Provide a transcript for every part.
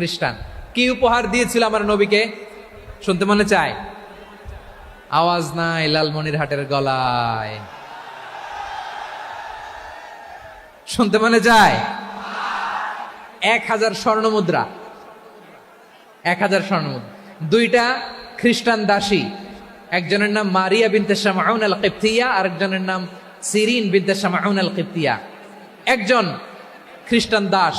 খ্রিস্টান। কি উপহার দিয়েছিল আমার নবীকে? শুনতে মনে চায়? আওয়াজ নাই লালমনিরহাটের গলায়। শুনতে মনে যায় এক হাজার স্বর্ণ মুদ্রা। এক হাজার স্বর্ণ মুদ্রা। দুইটা খ্রিস্টান দাসী। একজনের নাম মারিয়া বিনতে শামাউন আল কিপ্তিয়া আরেকজনের নাম সিরিন বিনতে শামাউন আল কিপ্তিয়া একজন খ্রিস্টান দাস।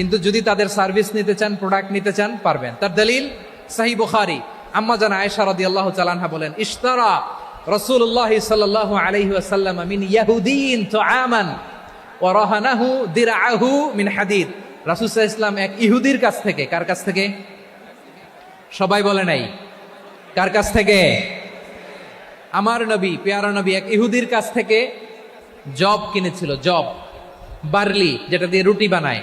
কিন্তু যদি তাদের সার্ভিস নিতে চান, প্রোডাক্ট নিতে চান, পারবেন। তার দলিল, সাহি বুখারি। আম্মা জান আয়েশা রাদিয়াল্লাহু তাআলা বলেন, ইশতারা রাসূলুল্লাহ সাল্লাল্লাহু আলাইহি ওয়াসাল্লাম মিন ইয়াহুদিন তুআমান ওয়া রাহানাহু দিরআহু মিন হাদিদ। আলাইহি ওয়াসাল্লাম এক ইহুদির কাছ থেকে, কার কাছ থেকে? সবাই বলে নাই। কার কাছ থেকে? আমার নবী, পেয়ারা নবী এক ইহুদির কাছ থেকে জব কিনেছিল, জব, বার্লি, যেটা দিয়ে রুটি বানায়।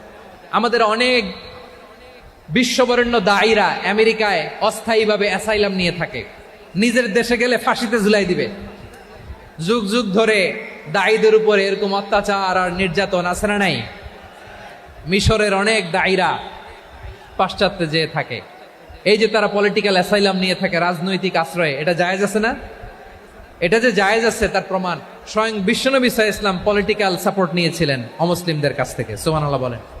আমাদের অনেক বিশ্ববরেণ্য দায়ীরা আমেরিকায় অস্থায়ীভাবে অ্যাসাইলাম নিয়ে থাকে। নিজের দেশে গেলে ফাঁসিতে ঝুলাই দিবে। যুগ যুগ ধরে দায়ীদের উপরে এরকম অত্যাচার আর নির্যাতন আছে না নাই? মিশরের অনেক দায়ীরা পাশ্চাত্যে যেয়ে থাকে। এই যে তারা পলিটিক্যাল অ্যাসাইলাম নিয়ে থাকে, রাজনৈতিক আশ্রয়ে, এটা জায়েজ আছে না? এটা যে জায়েজ আছে, তার প্রমাণ। স্বয়ং বিশ্বনবী সাহা ইসলাম পলিটিক্যাল সাপোর্ট নিয়েছিলেন অমুসলিমদের কাছ থেকে। সুবহানাল্লাহ বলেন।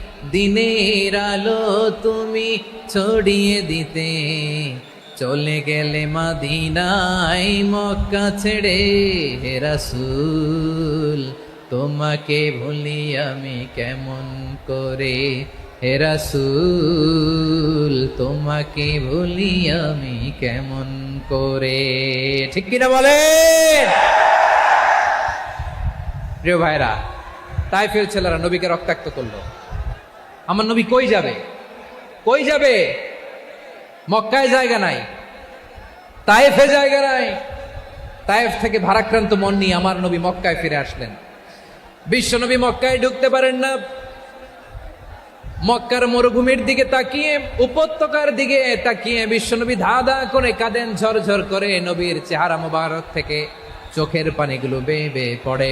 দিনের আলো তুমি ছড়িয়ে দিতে। চলে গেলে মাদিনাই মক্কা ছেড়ে হে রাসূল, তোমাকে ভুলি আমি কেমন করে? হে রাসূল, তোমাকে ভুলি আমি কেমন করে? ঠিক কিনা বলেন প্রিয় ভাইরা তাইফের ছেলেরা নবীকে রক্তাক্ত করল। আমার নবী কই যাবে? কই যাবে? মক্কায় জায়গা নাই। তায়েফে জায়গা নাই। তায়েফ থেকে ভারাক্রান্ত মন নিয়ে আমার নবী মক্কায় ফিরে আসলেন। বিশ্ব নবী মক্কায় ঢুকতে পারেন না। মক্কার মরুভূমির দিকে তাকিয়ে, উপত্যকার দিকে তাকিয়ে বিশ্বনবী ধা ধা করে কাঁদেন, ঝরঝর করে নবীর চেহারা মোবারক থেকে চোখের পানিগুলো বেয়ে বেয়ে পড়ে।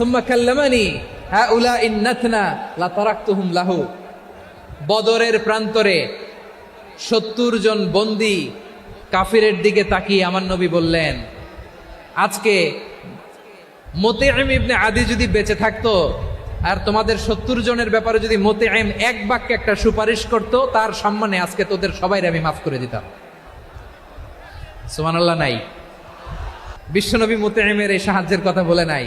সুম্মা কাল্লামানি হাউলা ইন নাথনা লা তারাকতুহুম লাহু বদরের প্রান্তরে সত্তর জন বন্দি কাফিরের দিকে তাকিয়ে আমার নবী বললেন, আজকে মোতেআম ইবনে আদি যদি বেঁচে থাকতো, আর তোমাদের সত্তর জনের ব্যাপারে যদি মোতেআম এক বাক্যে একটা সুপারিশ করত, তার সম্মানে আজকে তোদের সবাই আমি মাফ করে দিতাম। সুবহানাল্লাহ, নাই। বিশ্বনবী মোতেআমের এই সাহায্যের কথা বলে নাই।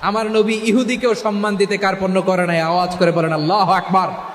আমার নবী ইহুদিকেও সম্মান দিতে কার্পণ্য করে নাই। আওয়াজ করে বলেন আল্লাহ আকবার।